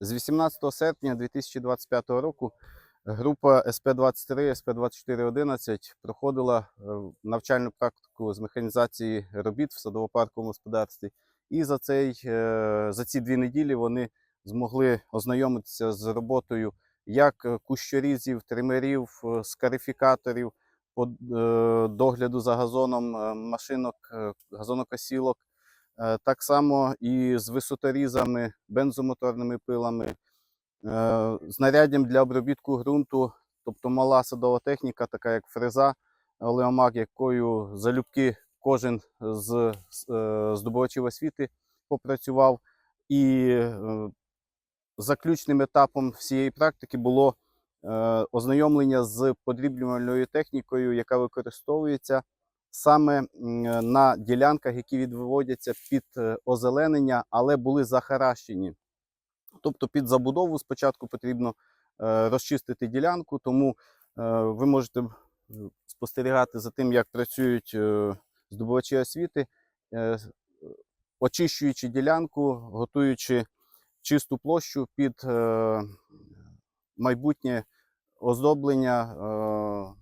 З 18 серпня 2025 року група СП-23, СП-2411 проходила е, навчальну практику з механізації робіт в садово-парковому господарстві. І за, цей, е, за ці дві неділі вони змогли ознайомитися з роботою як е, кущорізів, тримерів, е, скарифікаторів, е, догляду за газоном, е, машинок, е, газонокосілок, Е, так само і з висоторізами, бензомоторними пилами, е, знаряддям для обробітку ґрунту, тобто мала садова техніка, така як фреза, олеомак, якою залюбки кожен з е, здобувачів освіти попрацював. І е, заключним етапом всієї практики було е, ознайомлення з подріблювальною технікою, яка використовується саме на ділянках, які відводяться під е, озеленення, але були захаращені. Тобто під забудову спочатку потрібно е, розчистити ділянку, тому е, ви можете спостерігати за тим, як працюють здобувачі освіти, очищуючи ділянку, готуючи чисту площу під майбутнє оздоблення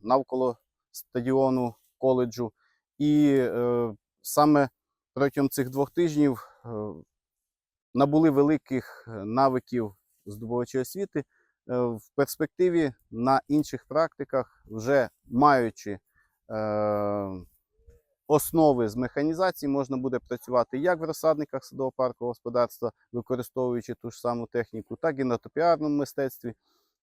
навколо стадіону коледжу. І е, саме протягом цих двох тижнів е, набули великих е, навиків здобувачі освіти. Е, В перспективі на інших практиках, вже маючи е, основи з механізації, можна буде працювати як в розсадниках садово-паркового господарства, використовуючи ту ж саму техніку, так і на топіарному мистецтві,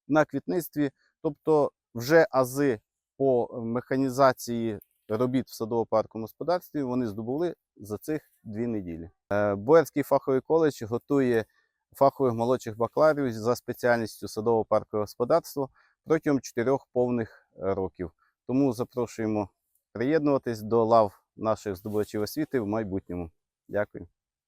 на квітництві. Тобто вже ази по механізації робіт в садово-парковому господарстві вони здобули за цих дві неділі. Е, Боярський фаховий коледж готує фахових молодших бакалаврів за спеціальністю садово-паркове господарство протягом чотирьох повних е, років. Тому запрошуємо приєднуватись до лав наших здобувачів освіти в майбутньому. Дякую.